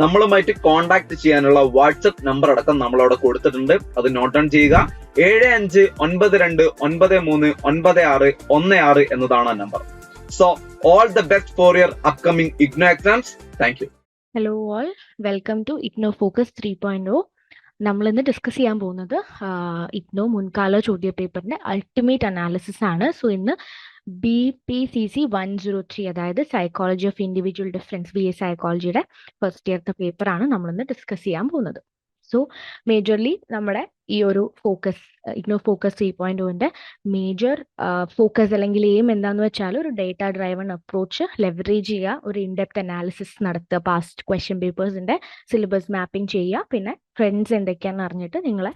നമ്മളുമായിട്ട് കോൺടാക്ട് ചെയ്യാനുള്ള WhatsApp number അടക്കം നമ്മൾ അവിടെ കൊടുത്തിട്ടുണ്ട്. അത് നോട്ട് ഡൗൺ ചെയ്യുക. ഏഴ് അഞ്ച് ഒൻപത് രണ്ട് ഒൻപത് മൂന്ന് ഒൻപത് ആറ് ഒന്ന് ആറ് എന്നതാണ് ആ number so all the best for your upcoming IGNOU exams thank you hello all welcome to IGNOU focus three point O നമ്മൾ ഇന്ന് ഡിസ്കസ് ചെയ്യാൻ പോകുന്നത് ഇഗ്നോ മുൻകാല ചോദ്യ പേപ്പറിന്റെ അൾട്ടിമേറ്റ് അനാലിസിസ് ആണ്. സോ ഇന്ന് B P C C one zero three അതായത് psychology of individual difference B A സൈക്കോളജിയുടെ first ഇയർത്തെ പേപ്പറാണ് നമ്മൾ ഇന്ന് ഡിസ്കസ് ചെയ്യാൻ പോകുന്നത്. സോ മേജർലി നമ്മുടെ ഈ ഒരു focus IGNOU focus three point ഒന്റെ major focus അല്ലെങ്കിൽ എയിം എന്താന്ന് വെച്ചാൽ ഒരു ഡേറ്റ ഡ്രൈവൺ അപ്രോച്ച് ലെവറേജ് ചെയ്യുക ഒരു ഇൻഡെപ്ത് അനാലിസിസ് നടത്തുക പാസ്റ്റ് ക്വസ്റ്റ്യൻ പേപ്പേഴ്സിന്റെ സിലബസ് മാപ്പിംഗ് ചെയ്യുക പിന്നെ ട്രെൻഡ്സ് എന്തൊക്കെയാണെന്ന് അറിഞ്ഞിട്ട് നിങ്ങളെ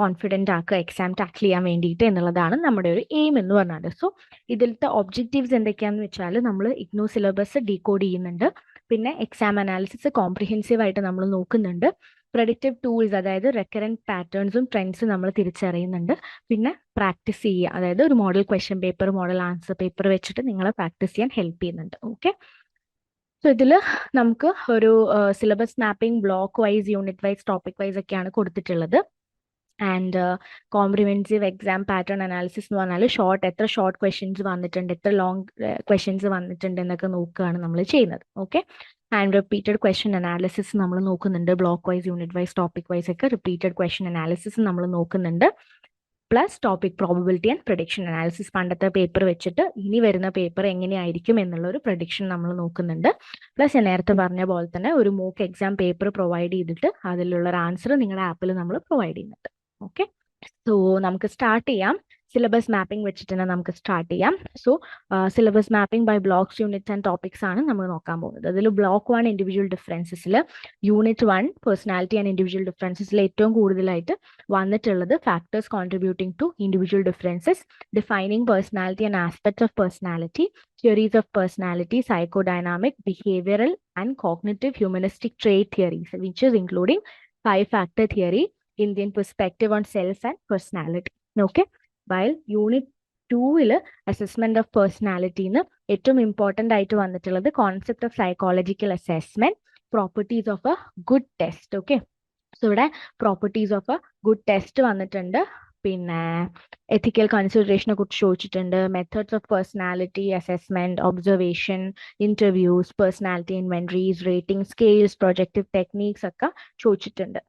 കോൺഫിഡന്റ് ആക്കുക എക്സാം ടാക്കിൾ ചെയ്യാൻ വേണ്ടിയിട്ട് എന്നുള്ളതാണ് നമ്മുടെ ഒരു എയിം എന്ന് പറഞ്ഞാൽ സോ ഇതിലത്തെ ഒബ്ജക്റ്റീവ്സ് എന്തൊക്കെയാണെന്ന് വെച്ചാൽ നമ്മൾ ഇഗ്നോ സിലബസ് ഡീകോഡ് ചെയ്യുന്നുണ്ട്. പിന്നെ എക്സാം അനാലിസിസ് കോംപ്രിഹെൻസീവ് ആയിട്ട് നമ്മൾ നോക്കുന്നുണ്ട്. പ്രഡിക്റ്റീവ് ടൂൾസ് അതായത് റെക്കറന്റ് പാറ്റേൺസും ട്രെൻഡ്സും നമ്മൾ തിരിച്ചറിയുന്നുണ്ട്. പിന്നെ പ്രാക്ടീസ് ചെയ്യുക അതായത് ഒരു model question paper model answer paper വെച്ചിട്ട് നിങ്ങളെ പ്രാക്ടീസ് ചെയ്യാൻ ഹെൽപ്പ് ചെയ്യുന്നുണ്ട്. ഓക്കെ സോ ഇതിൽ നമുക്ക് ഒരു syllabus mapping block wise unit wise topic wise ഒക്കെയാണ് കൊടുത്തിട്ടുള്ളത്. And comprehensive exam pattern analysis എന്ന് പറഞ്ഞാൽ ഷോർട്ട് എത്ര ഷോർട്ട് ക്വസ്റ്റ്യൻസ് വന്നിട്ടുണ്ട് എത്ര ലോങ് ക്വസ്റ്റ്യൻസ് വന്നിട്ടുണ്ട് എന്നൊക്കെ നോക്കുകയാണ് നമ്മൾ ചെയ്യുന്നത്. Okay and repeated question analysis നമ്മൾ നോക്കുന്നുണ്ട്. Block wise unit wise topic wise ഒക്കെ റിപ്പീറ്റഡ് ക്വസ്റ്റ്യൻ അനാലിസിസ് നമ്മൾ നോക്കുന്നുണ്ട്. Plus topic probability and prediction analysis പണ്ടത്തെ പേപ്പർ വെച്ചിട്ട് ഇനി വരുന്ന പേപ്പർ എങ്ങനെയായിരിക്കും എന്നുള്ള ഒരു പ്രഡിക്ഷൻ നമ്മൾ നോക്കുന്നുണ്ട്. പ്ലസ് ഞാൻ നേരത്തെ പറഞ്ഞ പോലെ തന്നെ ഒരു മോക്ക് എക്സാം പേപ്പർ പ്രൊവൈഡ് ചെയ്തിട്ട് അതിലുള്ള ഒരു ആൻസർ നിങ്ങളുടെ ആപ്പിൽ നമ്മൾ പ്രൊവൈഡ് ചെയ്യുന്നുണ്ട്. ഓക്കെ സോ നമുക്ക് സ്റ്റാർട്ട് ചെയ്യാം. സിലബസ് മാപ്പിംഗ് വെച്ചിട്ട് തന്നെ നമുക്ക് സ്റ്റാർട്ട് ചെയ്യാം. So syllabus mapping by blocks units and topics ആണ് നമ്മൾ നോക്കാൻ പോകുന്നത്. അതിൽ block one individual ഡിഫറൻസസിൽ unit one personality and individual ഡിഫറൻസസിൽ ഏറ്റവും കൂടുതലായിട്ട് വന്നിട്ടുള്ളത് factors contributing to individual differences defining personality and aspect of personality theories of personality psychodynamic behavioural and cognitive humanistic trait theories which is including five factor theory Indian perspective on self and personality okay വയൽ unit ടൂവിൽ assessment of പേഴ്സണാലിറ്റിന്ന് ഏറ്റവും important ആയിട്ട് വന്നിട്ടുള്ളത് concept of psychological assessment properties of a good test okay so ഇവിടെ properties of a good test വന്നിട്ടുണ്ട്. പിന്നെ ethical കൺസിഡറേഷനെ കുറിച്ച് ചോദിച്ചിട്ടുണ്ട്. Methods of personality assessment observation interviews personality inventories rating scales projective techniques ഒക്കെ ചോദിച്ചിട്ടുണ്ട്.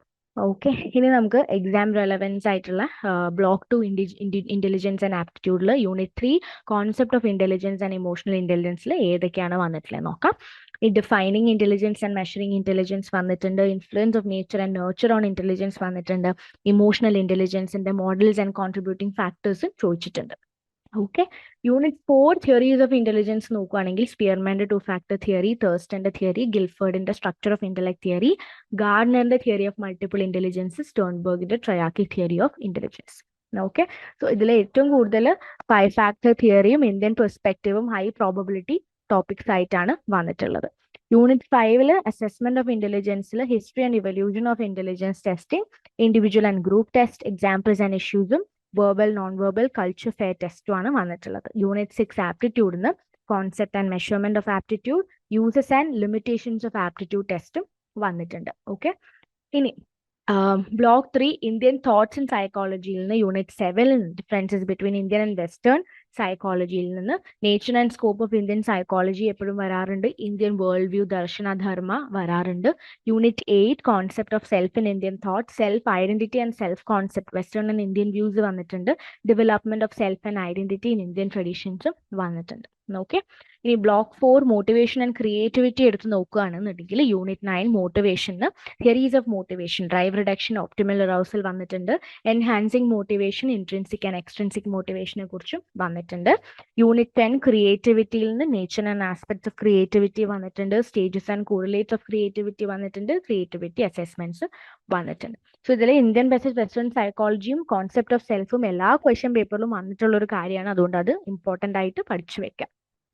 ഓക്കെ ഇനി നമുക്ക് എക്സാം റെലവൻസ് ആയിട്ടുള്ള block two intelligence and ആപ്റ്റിറ്റ്യൂഡിൽ unit three concept of intelligence and emotional ഇന്റലിജൻസിൽ ഏതൊക്കെയാണ് വന്നിട്ടുള്ളത് നോക്കാം. ഈ defining intelligence and measuring intelligence വന്നിട്ടുണ്ട്. Influence of nature and nature on intelligence വന്നിട്ടുണ്ട്. ഇമോഷണൽ ഇന്റലിജൻസിന്റെ മോഡൽസ് ആൻഡ് കോൺട്രിബ്യൂട്ടിംഗ് ഫാക്ടേഴ്സും ചോദിച്ചിട്ടുണ്ട്. Okay unit four theories of intelligence നോക്കുകയാണെങ്കിൽ സ്പിയർമാന്റെ ടു ഫാക്ടർ തിയറി തേഴ്സ്റ്റന്റെ തിയറി ഗിൽഫേർഡിന്റെ സ്ട്രക്ചർ ഓഫ് ഇന്റലക്ട് തിയറി ഗാർഡനറിന്റെ theory of multiple intelligence സ്റ്റോൺബർഗിന്റെ triarchic theory of intelligence okay so ഇതിൽ ഏറ്റവും കൂടുതൽ ഫൈവ് ഫാക്ടർ തിയറിയും ഇന്ത്യൻ പെർസ്പെക്റ്റീവും ഹൈ പ്രോബബിലിറ്റി ടോപ്പിക്സ് ആയിട്ടാണ് വന്നിട്ടുള്ളത്. യൂണിറ്റ് ഫൈവിൽ assessment of ഇന്റലിജൻസിൽ history and evolution of intelligence testing individual and group test examples and ഇഷ്യൂസും verbal non verbal culture fair ടെസ്റ്റും ആണ് വന്നിട്ടുള്ളത്. Unit six ആപ്റ്റിറ്റ്യൂഡിന് concept and measurement of aptitude uses and limitations of aptitude ടെസ്റ്റും വന്നിട്ടുണ്ട്. Okay ഇനി block three Indian thoughts and സൈക്കോളജിയിൽ നിന്ന് unit സെവനിൽ differences between Indian and western സൈക്കോളജിയിൽ നിന്ന്. Nature and scope of Indian psychology എപ്പോഴും വരാറുണ്ട്. ഇന്ത്യൻ വേൾഡ് വ്യൂ ദർശന ധർമ്മ വരാറുണ്ട്. Unit eight concept of self in Indian thought self identity and self concept western and Indian views വന്നിട്ടുണ്ട്. Development of self and identity in Indian ട്രഡീഷൻസും വന്നിട്ടുണ്ട്. Okay ഇനി block four motivation and creativity എടുത്ത് നോക്കുകയാണെന്നുണ്ടെങ്കിൽ unit nine മോട്ടിവേഷന് theories of motivation drive reduction optimal arousal വന്നിട്ടുണ്ട്. Enhancing motivation intrinsic and extrinsic മോട്ടിവേഷനെ കുറിച്ചും വന്നിട്ടുണ്ട്. Unit ten ക്രിയേറ്റിവിറ്റിയിൽ നിന്ന് nature and aspects of creativity വന്നിട്ടുണ്ട്. Stages and correlates of creativity വന്നിട്ടുണ്ട്. Creativity assessments വന്നിട്ടുണ്ട്. സോ ഇതിൽ ഇന്ത്യൻ ബെസ്റ്റ് വെസ്റ്റേൺ സൈക്കോളജിയും കോൺസെപ്റ്റ് ഓഫ് സെൽഫും എല്ലാ ക്വസ്റ്റ്യൻ പേപ്പറിലും വന്നിട്ടുള്ള ഒരു കാര്യമാണ്. അതുകൊണ്ട് അത് ഇമ്പോർട്ടന്റ് ആയിട്ട് പഠിച്ചു വെക്കാം.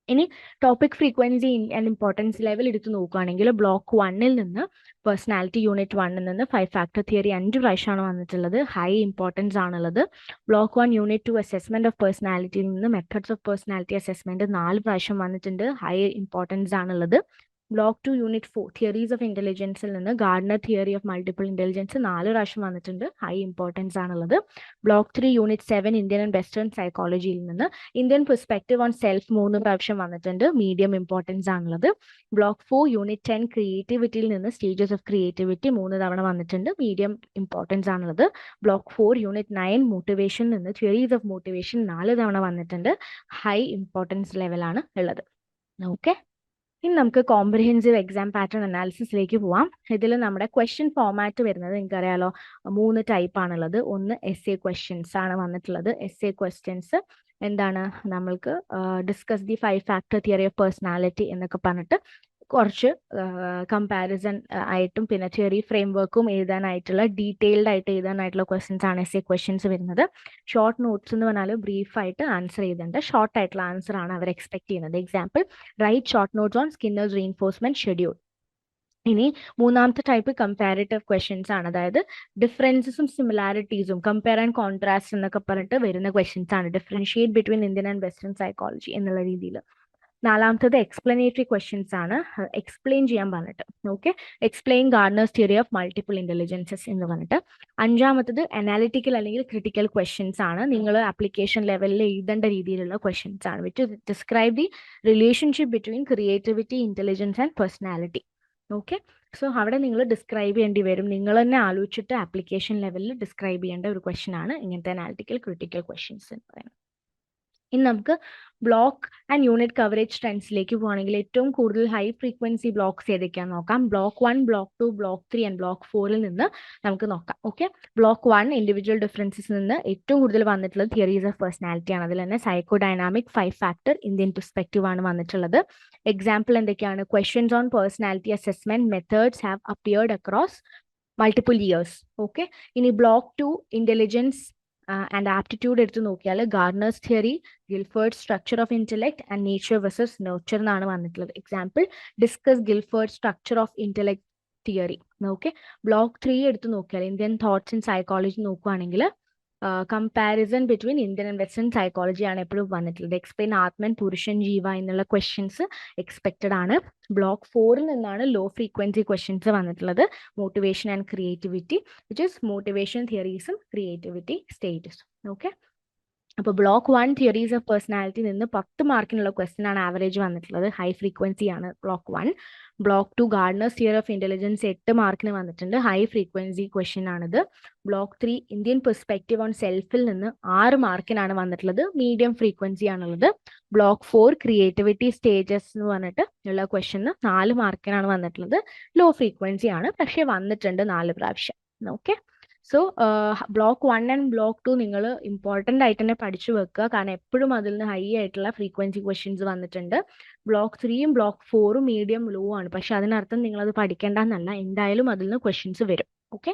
ഇനി topic frequency and importance level എടുത്ത് നോക്കുകയാണെങ്കിൽ ബ്ലോക്ക് വണ്ണിൽ നിന്ന് പേഴ്സണാലിറ്റി യൂണിറ്റ് വണ്ണിൽ നിന്ന് ഫൈവ് ഫാക്ടർ തിയറി അഞ്ച് പ്രാവശ്യമാണ് വന്നിട്ടുള്ളത്. ഹൈ ഇമ്പോർട്ടൻസ് ആണുള്ളത്. Block one unit two assessment of പേഴ്സണാലിറ്റിയിൽ നിന്ന് മെത്തേഡ്സ് ഓഫ് പേഴ്സണാലിറ്റി അസസ്മെന്റ് നാല് പ്രാവശ്യം വന്നിട്ടുണ്ട്. ഹൈ ഇമ്പോർട്ടൻസ് ആണുള്ളത്. Block two unit four theories of ഇന്റലിജൻസിൽ നിന്ന് Gardner theory of multiple intelligence നാല് പ്രാവശ്യം വന്നിട്ടുണ്ട്. ഹൈ ഇമ്പോർട്ടൻസ് ആണുള്ളത്. Block three unit seven Indian and western സൈക്കോളജിയിൽ നിന്ന് ഇന്ത്യൻ പെർസ്പെക്റ്റീവ് ഓൺ സെൽഫ് മൂന്ന് പ്രാവശ്യം വന്നിട്ടുണ്ട്. മീഡിയം ഇമ്പോർട്ടൻസ് ആണുള്ളത്. ബ്ലോക്ക് ഫോർ യൂണിറ്റ് ടെൻ ക്രിയേറ്റിവിറ്റിയിൽ നിന്ന് സ്റ്റേജസ് ഓഫ് ക്രിയേറ്റിവിറ്റി മൂന്ന് തവണ വന്നിട്ടുണ്ട്. മീഡിയം ഇമ്പോർട്ടൻസ് ആണുള്ളത്. Block four unit nine motivation നിന്ന് തിയറീസ് ഓഫ് മോട്ടിവേഷൻ നാല് തവണ വന്നിട്ടുണ്ട്. ഹൈ ഇമ്പോർട്ടൻസ് ലെവലാണ് ഉള്ളത്. ഓക്കെ ഇനി നമുക്ക് കോംപ്രിഹെൻസീവ് എക്സാം പാറ്റേൺ അനാലിസിസിലേക്ക് പോവാം. ഇതിൽ നമ്മുടെ ക്വസ്റ്റ്യൻ ഫോമാറ്റ് വരുന്നത് നിങ്ങൾക്കറിയാലോ. മൂന്ന് ടൈപ്പ് ആണുള്ളത്. ഒന്ന് എസ് എ ക്വസ്റ്റ്യൻസ് ആണ് വന്നിട്ടുള്ളത്. എസ് എ ക്വസ്റ്റ്യൻസ് എന്താണ്? നമ്മൾക്ക് discuss the five factor theory of personality എന്നൊക്കെ പറഞ്ഞിട്ട് കുറച്ച് കമ്പാരിസൺ ആയിട്ടും പിന്നെ തിയറി ഫ്രെയിം വർക്കും എഴുതാനായിട്ടുള്ള ഡീറ്റെയിൽഡ് ആയിട്ട് എഴുതാനായിട്ടുള്ള ക്വസ്റ്റ്യൻസ് ആണ് എസ് എ ക്വസ്റ്റ്യൻസ് വരുന്നത്. ഷോർട്ട് നോട്ട്സ് എന്ന് പറഞ്ഞാൽ ബ്രീഫ് ആയിട്ട് ആൻസർ ചെയ്തിട്ടുണ്ട്. ഷോർട്ട് ആയിട്ടുള്ള ആൻസർ ആണ് അവർ എക്സ്പെക്ട് ചെയ്യുന്നത്. Example write short notes on Skinner's reinforcement schedule ഇനി മൂന്നാമത്തെ ടൈപ്പ് കമ്പാരിറ്റീവ് ക്വസ്റ്റ്യൻസ് ആണ്. അതായത് ഡിഫറൻസസും സിമിലാരിറ്റീസും കമ്പയർ ആൻഡ് കോൺട്രാസ്റ്റ് എന്നൊക്കെ പറഞ്ഞിട്ട് വരുന്ന ക്വസ്റ്റ്യൻസ് ആണ്. Differentiate between Indian and western psychology എന്നുള്ള രീതിയിൽ നാലാമത്തത് എക്സ്പ്ലനേറ്ററി ക്വസ്റ്റ്യൻസ് ആണ്. എക്സ്പ്ലെയിൻ ചെയ്യാൻ പറഞ്ഞിട്ട്. Okay explain Gardner's theory of multiple intelligences എന്ന് പറഞ്ഞിട്ട്. അഞ്ചാമത്തത് അനാലിറ്റിക്കൽ അല്ലെങ്കിൽ ക്രിട്ടിക്കൽ ക്വസ്റ്റ്യൻസ് ആണ്. നിങ്ങൾ ആപ്ലിക്കേഷൻ ലെവലിൽ എഴുതേണ്ട രീതിയിലുള്ള ക്വസ്റ്റ്യൻസ് ആണ്. വിറ്റ് describe the relationship between creativity intelligence and personality okay so അവിടെ നിങ്ങൾ ഡിസ്ക്രൈബ് ചെയ്യേണ്ടി വരും. നിങ്ങൾ തന്നെ ആലോചിച്ചിട്ട് ആപ്ലിക്കേഷൻ ലെവലിൽ ഡിസ്ക്രൈബ് ചെയ്യേണ്ട ഒരു ക്വസ്റ്റ്യൻ ആണ് ഇങ്ങനത്തെ അനാലിറ്റിക്കൽ ക്രിട്ടിക്കൽ ക്വസ്റ്റ്യൻസ് എന്ന് പറയുന്നത്. ഇനി നമുക്ക് ബ്ലോക്ക് ആൻഡ് യൂണിറ്റ് കവറേജ് ട്രെൻഡ്സിലേക്ക് പോവുകയാണെങ്കിൽ ഏറ്റവും കൂടുതൽ ഹൈ ഫ്രീക്വൻസി ബ്ലോക്ക്സ് ഏതൊക്കെയാണെന്ന് നോക്കാം. Block one block two block three and block ഫോറിൽ നിന്ന് നമുക്ക് നോക്കാം. Okay block one individual differences നിന്ന് ഏറ്റവും കൂടുതൽ വന്നിട്ടുള്ളത് തിയറീസ് ഓഫ് പേഴ്സണാലിറ്റി ആണ്. അതിൽ തന്നെ psychodynamic five factor Indian perspective ആണ് വന്നിട്ടുള്ളത്. എക്സാമ്പിൾ എന്തൊക്കെയാണ്? Questions on personality assessment methods have appeared across multiple years okay ഇനി block two intelligence and aptitude എടുത്ത് നോക്കിയാൽ Gardner's theory Guilford structure of intellect and nature versus nature എന്നാണ് വന്നിട്ടുള്ളത്. Example discuss Guilford structure of intellect theory okay block three എടുത്ത് നോക്കിയാൽ Indian thoughts in psychology നോക്കുകയാണെങ്കിൽ comparison between Indian and western psychology ആണ് എപ്പോഴും വന്നിട്ടുള്ളത്. എക്സ്പ്ലെയിൻ ആത്മൻ പുരുഷൻ ജീവ എന്നുള്ള ക്വസ്റ്റ്യൻസ് എക്സ്പെക്റ്റഡ് ആണ്. ബ്ലോക്ക് ഫോറിൽ നിന്നാണ് ലോ ഫ്രീക്വൻസി ക്വസ്റ്റ്യൻസ് വന്നിട്ടുള്ളത്. Motivation and creativity which is motivation തിയറീസും creativity സ്റ്റേറ്റസും ഓക്കെ അപ്പോൾ block one theories of personality നിന്ന് പത്ത് മാർക്കിനുള്ള ക്വസ്റ്റ്യൻ ആണ് ആവറേജ് വന്നിട്ടുള്ളത്. ഹൈ ഫ്രീക്വൻസി ആണ് block one block two Gardner's theory of intelligence എട്ട് മാർക്കിന് വന്നിട്ടുണ്ട്. ഹൈ ഫ്രീക്വൻസി ക്വസ്റ്റ്യൻ ആണിത്. Block three Indian perspective on സെൽഫിൽ നിന്ന് ആറ് മാർക്കിനാണ് വന്നിട്ടുള്ളത്. മീഡിയം ഫ്രീക്വൻസി ആണുള്ളത്. ബ്ലോക്ക് ഫോർ ക്രിയേറ്റിവിറ്റി സ്റ്റേജസ് എന്ന് പറഞ്ഞിട്ട് ഉള്ള ക്വസ്റ്റ്യന് നാല് മാർക്കിനാണ് വന്നിട്ടുള്ളത്. ലോ ഫ്രീക്വൻസി ആണ്. പക്ഷേ വന്നിട്ടുണ്ട് നാല് പ്രാവശ്യം. Okay so block one and block two നിങ്ങൾ ഇമ്പോർട്ടന്റ് ആയിട്ട് തന്നെ പഠിച്ചു വെക്കുക. കാരണം എപ്പോഴും അതിൽ നിന്ന് ഹൈ ആയിട്ടുള്ള ഫ്രീക്വൻസി ക്വസ്റ്റ്യൻസ് വന്നിട്ടുണ്ട്. ബ്ലോക്ക് ത്രീയും ബ്ലോക്ക് ഫോറും മീഡിയം ലോ ആണ്. പക്ഷെ അതിനർത്ഥം നിങ്ങൾ അത് പഠിക്കേണ്ടെന്നല്ല എന്തായാലും അതിൽ നിന്ന് ക്വസ്റ്റ്യൻസ് വരും. ഓക്കെ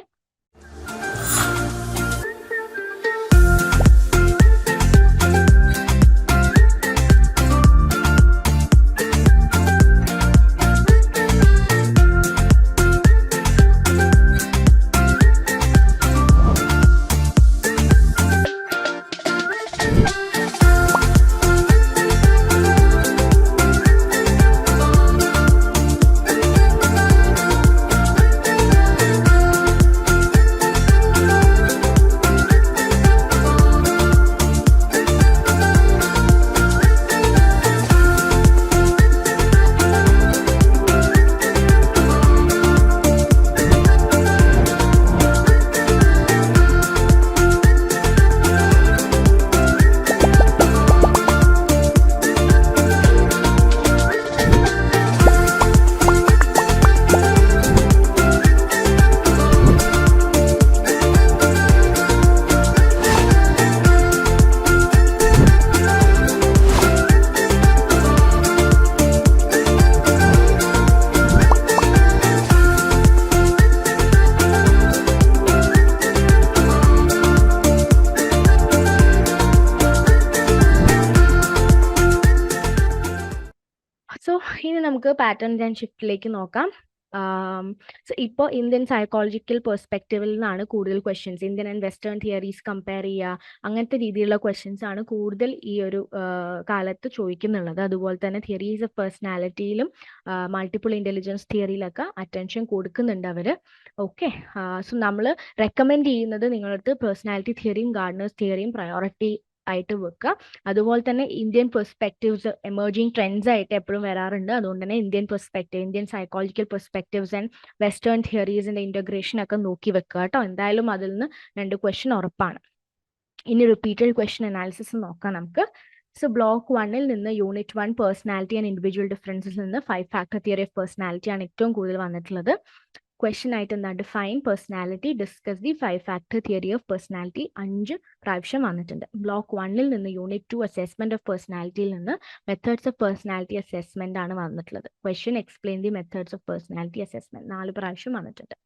പാറ്റേൺ ഞാൻ ഷിഫ്റ്റിലേക്ക് നോക്കാം. ഇപ്പോൾ ഇന്ത്യൻ സൈക്കോളജിക്കൽ പെർസ്പെക്റ്റീവിൽ നിന്നാണ് കൂടുതൽ questions Indian and western theories compare ചെയ്യുക അങ്ങനത്തെ രീതിയിലുള്ള ക്വസ്റ്റ്യൻസ് ആണ് കൂടുതൽ ഈ ഒരു കാലത്ത് ചോദിക്കുന്നുള്ളത്. അതുപോലെ തന്നെ തിയറീസ് ഓഫ് പേഴ്സണാലിറ്റിയിലും മൾട്ടിപ്പിൾ ഇന്റലിജൻസ് തിയറിയിലൊക്കെ അറ്റൻഷൻ കൊടുക്കുന്നുണ്ട് അവർ ഓക്കെ സോ നമ്മൾ റെക്കമെൻഡ് ചെയ്യുന്നത് നിങ്ങളടുത്ത് പേഴ്സണാലിറ്റി തിയറിയും ഗാർഡനേഴ്സ് തിയറിയും പ്രയോറിറ്റി ആയിട്ട് വെക്കുക. അതുപോലെ തന്നെ ഇന്ത്യൻ പെർസ്പെക്റ്റീവ്സ് എമർജിങ് ട്രെൻഡ്സ് ആയിട്ട് എപ്പോഴും വരാറുണ്ട്. അതുകൊണ്ട് തന്നെ Indian perspective Indian psychological perspectives and western തിയറീസിന്റെ integration ഒക്കെ നോക്കി വെക്കുക കേട്ടോ. എന്തായാലും അതിൽ നിന്ന് രണ്ട് ക്വസ്റ്റ്യൻ ഉറപ്പാണ്. ഇനി റിപ്പീറ്റഡ് ക്വസ്റ്റ്യൻ അനാലിസിസ് നോക്കാം നമുക്ക്. സോ ബ്ലോക്ക് വണ്ണിൽ നിന്ന് unit one personality and individual ഡിഫറൻസിൽ നിന്ന് five factor theory of personality ആണ് ഏറ്റവും കൂടുതൽ വന്നിട്ടുള്ളത്. ക്വസ്റ്റ്യൻ ആയിട്ട് എന്താ define personality discuss the five factor theory of personality അഞ്ച് പ്രാവശ്യം വന്നിട്ടുണ്ട്. ബ്ലോക്ക് വണ്ണിൽ നിന്ന് യൂണിറ്റ് ടു അസസ്മെന്റ് ഓഫ് പേഴ്സണാലിറ്റിയിൽ നിന്ന് മെത്തേഡ്സ് ഓഫ് പേഴ്സണാലിറ്റി അസസ്മെന്റ് ആണ് വന്നിട്ടുള്ളത്. Question explain the methods of personality assessment നാല് പ്രാവശ്യം വന്നിട്ടുണ്ട്.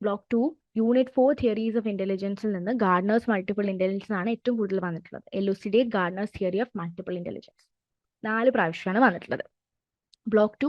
Block two unit four theories of ഇന്റലിജൻസിൽ നിന്ന് ഗാർഡനേഴ്സ് മൾട്ടിപ്പിൾ ഇന്റലിജൻസ് ആണ് ഏറ്റവും കൂടുതൽ വന്നിട്ടുള്ളത്. Elucidate Gardner's theory of multiple intelligence നാല് പ്രാവശ്യമാണ് വന്നിട്ടുള്ളത്. Block two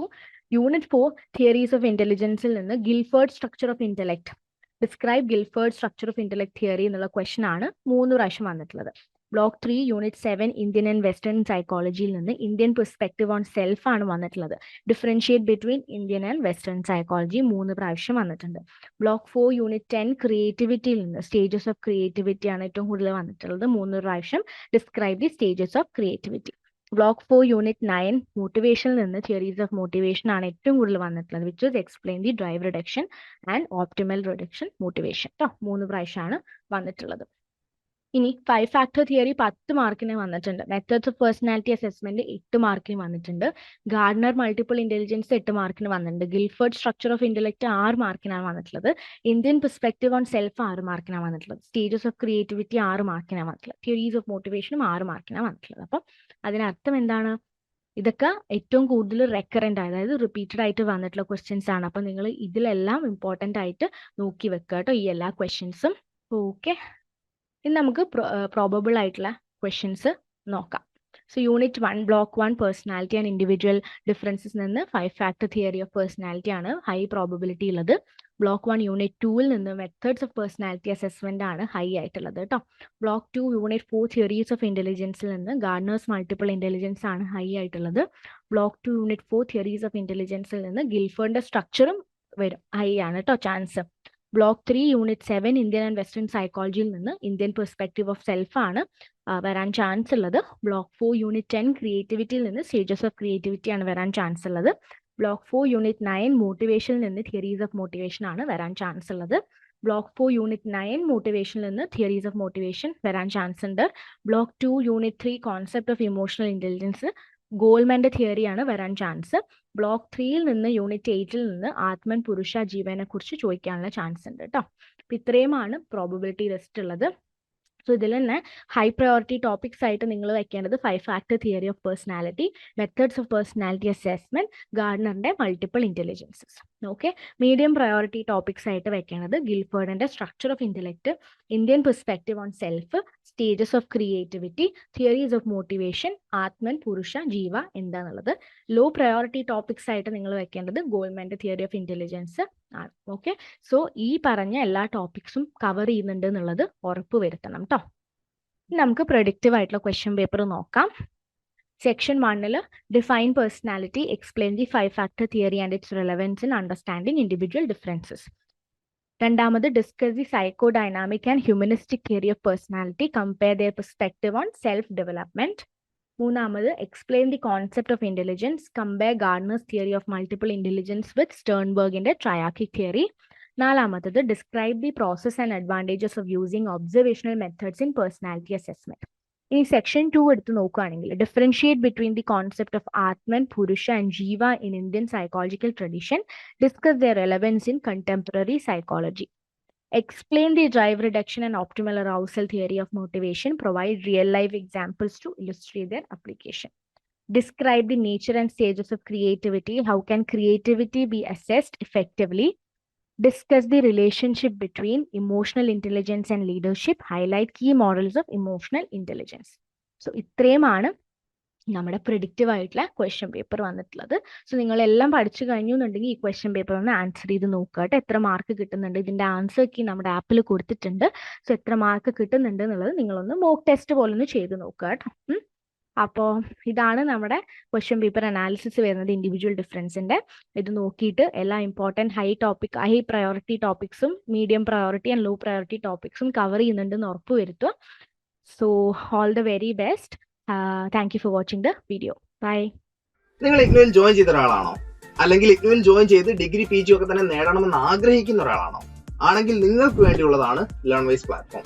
unit four theories of ഇന്റലിജൻസിൽ നിന്ന് Guilford structure of intellect describe Guilford structure of intellect theory എന്നുള്ള ക്വസ്റ്റൻ ആണ് മൂന്ന് പ്രാവശ്യം വന്നിട്ടുള്ളത്. Block three unit seven Indian and western സൈക്കോളജിയിൽ നിന്ന് ഇന്ത്യൻ പെർസ്പെക്റ്റീവ് ഓൺ സെൽഫ് ആണ് വന്നിട്ടുള്ളത്. Differentiate between Indian and western psychology മൂന്ന് പ്രാവശ്യം വന്നിട്ടുണ്ട്. ബ്ലോക്ക് ഫോർ യൂണിറ്റ് ടെൻ ക്രിയേറ്റിവിറ്റിയിൽ നിന്ന് സ്റ്റേജസ് ഓഫ് ക്രിയേറ്റിവിറ്റി ആണ് ഏറ്റവും കൂടുതൽ വന്നിട്ടുള്ളത്. മൂന്ന് പ്രാവശ്യം describe the stages of creativity block four unit nine മോട്ടിവേഷനിൽ നിന്ന് തിയറീസ് ഓഫ് മോട്ടിവേഷൻ ആണ് ഏറ്റവും കൂടുതൽ വന്നിട്ടുള്ളത് which is explain the drive reduction and optimal reduction motivation കേട്ടോ മൂന്ന് പ്രാവശ്യമാണ് വന്നിട്ടുള്ളത്. ഇനി ഫൈവ് ഫാക്ടർ തിയറി പത്ത് മാർക്കിന് വന്നിട്ടുണ്ട്. മെത്തേഡ്സ് ഓഫ് പേഴ്സണാലിറ്റി അസസ്മെന്റ് എട്ട് മാർക്കിന് വന്നിട്ടുണ്ട്. ഗാർഡനർ മൾട്ടിപ്പിൾ ഇന്റലിജൻസ് എട്ട് മാർക്കിന് വന്നിട്ടുണ്ട്. ഗിൽഫേർഡ് സ്ട്രക്ചർ ഓഫ് ഇന്റലക്ട് ആറ് മാർക്കിനാണ് വന്നിട്ടുള്ളത്. ഇന്ത്യൻ പെർസ്പെക്റ്റീവ് ഓൺ സെൽഫ് ആറ് മാർക്കിനാണ് വന്നിട്ടുള്ളത്. സ്റ്റേജസ് ഓഫ് ക്രിയേറ്റിവിറ്റി ആറ് മാർക്കിനാണ് വന്നിട്ടുള്ളത്. തിയറീസ് ഓഫ് മോട്ടിവേഷനും ആറ് മാർക്കിനാണ് വന്നിട്ടുള്ളത്. അപ്പം അതിനർത്ഥം എന്താണ്? ഇതൊക്കെ ഏറ്റവും കൂടുതൽ റെക്കറന്റ് അതായത് റിപ്പീറ്റഡ് ആയിട്ട് വന്നിട്ടുള്ള ക്വസ്റ്റ്യൻസ് ആണ്. അപ്പം നിങ്ങൾ ഇതിലെല്ലാം ഇമ്പോർട്ടന്റ് ആയിട്ട് നോക്കി വെക്കുക കേട്ടോ ഈ എല്ലാ ക്വസ്റ്റ്യൻസും ഓക്കെ ഇനി നമുക്ക് പ്രോബബിൾ ആയിട്ടുള്ള ക്വസ്റ്റ്യൻസ് നോക്കാം. So unit one block one personality and individual differences നിന്ന് five factor theory of personality ആണ് ഹൈ പ്രോബബിലിറ്റി ഉള്ളത് ബ്ലോക്ക് വൺ യൂണിറ്റ് ടൂവിൽ നിന്ന് മെത്തേഡ്സ് ഓഫ് പേഴ്സണാലിറ്റി അസസ്മെന്റ് ആണ് ഹൈ ആയിട്ടുള്ളത് കേട്ടോ block two unit four theories of ഇന്റലിജൻസിൽ നിന്ന് ഗാർഡനേഴ്സ് മൾട്ടിപ്പിൾ ഇന്റലിജൻസ് ആണ് ഹൈ ആയിട്ടുള്ളത്. Block two unit four theories of ഇന്റലിജൻസിൽ നിന്ന് ഗിൽഫേർഡിന്റെ സ്ട്രക്ചറും വരും. ഹൈ ആണ് കേട്ടോ chance block three unit seven Indian and western സൈക്കോളജിയിൽ നിന്ന് ഇന്ത്യൻ പെർസ്പെക്റ്റീവ് ഓഫ് സെൽഫ് ആണ് വരാൻ ചാൻസ് ഉള്ളത്. ബ്ലോക്ക് ഫോർ യൂണിറ്റ് ടെൻ ക്രിയേറ്റിവിറ്റിയിൽ നിന്ന് സ്റ്റേജസ് ഓഫ് ക്രിയേറ്റിവിറ്റി ആണ് വരാൻ ചാൻസ് ഉള്ളത്. ബ്ലോക്ക് ഫോർ യൂണിറ്റ് നയൻ മോട്ടിവേഷനിൽ നിന്ന് തിയറീസ് ഓഫ് മോട്ടിവേഷൻ ആണ് വരാൻ ചാൻസ് ഉള്ളത്. ബ്ലോക്ക് ഫോർ യൂണിറ്റ് നയൻ മോട്ടിവേഷനിൽ നിന്ന് തിയറീസ് ഓഫ് മോട്ടിവേഷൻ വരാൻ ചാൻസ് ഉണ്ട്. Block two unit three concept of emotional intelligence ഗോൾമാന്റെ തിയറിയാണ് വരാൻ ചാൻസ് ബ്ലോക്ക് ത്രീയിൽ നിന്ന് യൂണിറ്റ് എയ്റ്റിൽ നിന്ന് ആത്മൻ പുരുഷ ജീവനെ കുറിച്ച് ചോദിക്കാനുള്ള ചാൻസ് ഉണ്ട് കേട്ടോ അപ്പൊ ഇത്രയുമാണ് പ്രോബബിലിറ്റി ലിസ്റ്റ് ഉള്ളത്. സോ ഇതിൽ തന്നെ ഹൈ പ്രയോറിറ്റി ടോപ്പിക്സ് ആയിട്ട് നിങ്ങൾ വെക്കേണ്ടത് five factor theory of personality methods of personality assessment ഗാർഡനറിന്റെ multiple intelligences okay medium priority topics ആയിട്ട് വെക്കേണ്ടത് ഗിൽഫേർഡിന്റെ structure of intellect Indian perspective on self stages of creativity theories of motivation atman പുരുഷ ജീവ എന്താന്നുള്ളത്. Low priority topics ആയിട്ട് നിങ്ങൾ വെക്കേണ്ടത് Goleman theory of intelligence ആണ്. Okay so ഈ പറഞ്ഞ എല്ലാ ടോപ്പിക്സും കവർ ചെയ്യുന്നുണ്ട് എന്നുള്ളത് ഉറപ്പ് വരുത്തണം കേട്ടോ നമുക്ക് പ്രൊഡിക്റ്റീവ് ആയിട്ടുള്ള ക്വസ്റ്റ്യൻ പേപ്പർ നോക്കാം. സെക്ഷൻ വണ്ണിൽ define personality explain the five factor theory and its relevance in understanding individual differences രണ്ടാമത് discuss the psychodynamic and humanistic theory of personality compare their perspective on self development മൂന്നാമത് explain the concept of intelligence compare Gardner's theory of multiple intelligence with സ്റ്റേൺബർഗിന്റെ triarchic theory നാലാമത്തത് describe the process and advantages of using observational methods in personality assessment ഇനി section two എടുത്ത് നോക്കുകയാണെങ്കിൽ differentiate between the concept of atman purusha and jiva in Indian psychological tradition discuss the relevance in contemporary psychology explain the drive reduction and optimal arousal theory of motivation provide real life examples to illustrate their application describe the nature and stages of creativity how can creativity be assessed effectively Discuss the relationship between emotional intelligence and leadership. Highlight key models of emotional intelligence. So ഇത്രയുമാണ് നമ്മുടെ predictive ആയിട്ടുള്ള question paper വന്നിട്ടുള്ളത്. So നിങ്ങളെല്ലാം പഠിച്ചു കഴിഞ്ഞു എന്നുണ്ടെങ്കിൽ ഈ question paper ഒന്ന് ആൻസർ ചെയ്ത് നോക്കുക കേട്ടോ. എത്ര മാർക്ക് കിട്ടുന്നുണ്ട്? ഇതിന്റെ ആൻസർ കീ നമ്മുടെ ആപ്പിൽ കൊടുത്തിട്ടുണ്ട്. സോ എത്ര മാർക്ക് കിട്ടുന്നുണ്ട് എന്നുള്ളത് നിങ്ങളൊന്ന് മോക്ക് ടെസ്റ്റ് പോലെ ഒന്ന് ചെയ്ത് നോക്കുക കേട്ടോ. അപ്പോൾ ഇതാണ് നമ്മുടെ ക്വസ്റ്റ്യൻ പേപ്പർ അനാലിസിസ് വരുന്നത് ഇൻഡിവിജ്വൽ ഡിഫറൻസിന്റെ ഇത് നോക്കിയിട്ട് എല്ലാ important high topic high priority ടോപ്പിക്സും medium priority and low priority ടോപ്പിക്സും cover ചെയ്യുന്നുണ്ടെന്ന് ഉറപ്പ് വരുത്തുക so all the very best thank you for watching the video bye നിങ്ങൾ ഇഗ്നുവിൽ ജോയിൻ ചെയ്ത ഒരാളാണോ? അല്ലെങ്കിൽ ഇഗ്നുവിൽ ജോയിൻ ചെയ്ത് ഡിഗ്രി പി ജി ഒക്കെ തന്നെ നേടണമെന്ന് ആഗ്രഹിക്കുന്ന ഒരാളാണോ? ആണെങ്കിൽ നിങ്ങൾക്ക് വേണ്ടിയുള്ളതാണ് ലേൺ വൈസ് പ്ലാറ്റ്ഫോം